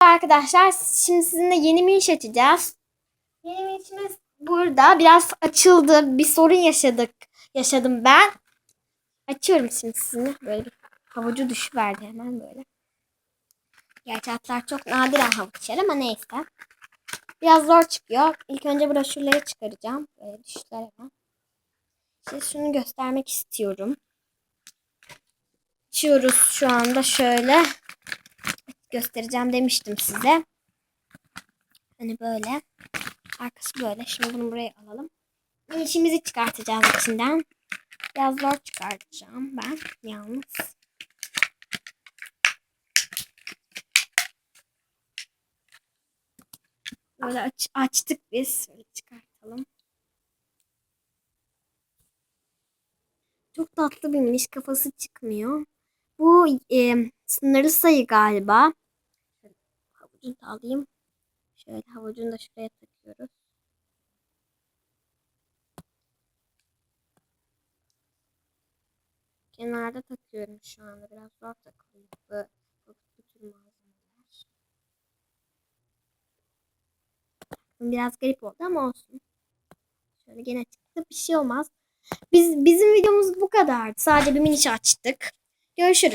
Arkadaşlar şimdi sizinle yeni iş açacağız. Yeni bir işimiz burada. Biraz açıldı. Bir sorun yaşadık. Yaşadım ben. Açıyorum şimdi sizinle. Böyle bir havucu düşüverdi hemen böyle. Gerçi atlar çok nadiren havuç içer ama neyse. Biraz zor çıkıyor. İlk önce broşürleri çıkaracağım. Böyle düştüler hemen. Size şunu göstermek istiyorum. Açıyoruz şu anda şöyle. Göstereceğim demiştim size. Hani böyle. Arkası böyle. Şimdi bunu buraya alalım. İşimizi çıkartacağız içinden. Biraz zor çıkartacağım ben yalnız. Böyle aç, açtık biz. Böyle çıkartalım. Çok tatlı bir kafası çıkmıyor. Bu e, sınırlı sayı galiba. Havucunu alayım. Şöyle havucunu da şuraya takıyoruz. Kenarda takıyorum şu anda. Biraz zor takılıyor. Bu, bu, bu tür malzemeler. Biraz garip oldu ama olsun. Şöyle gene çıktı. Bir şey olmaz. Biz bizim videomuz bu kadardı. Sadece bir miniş açtık. Görüşürüz.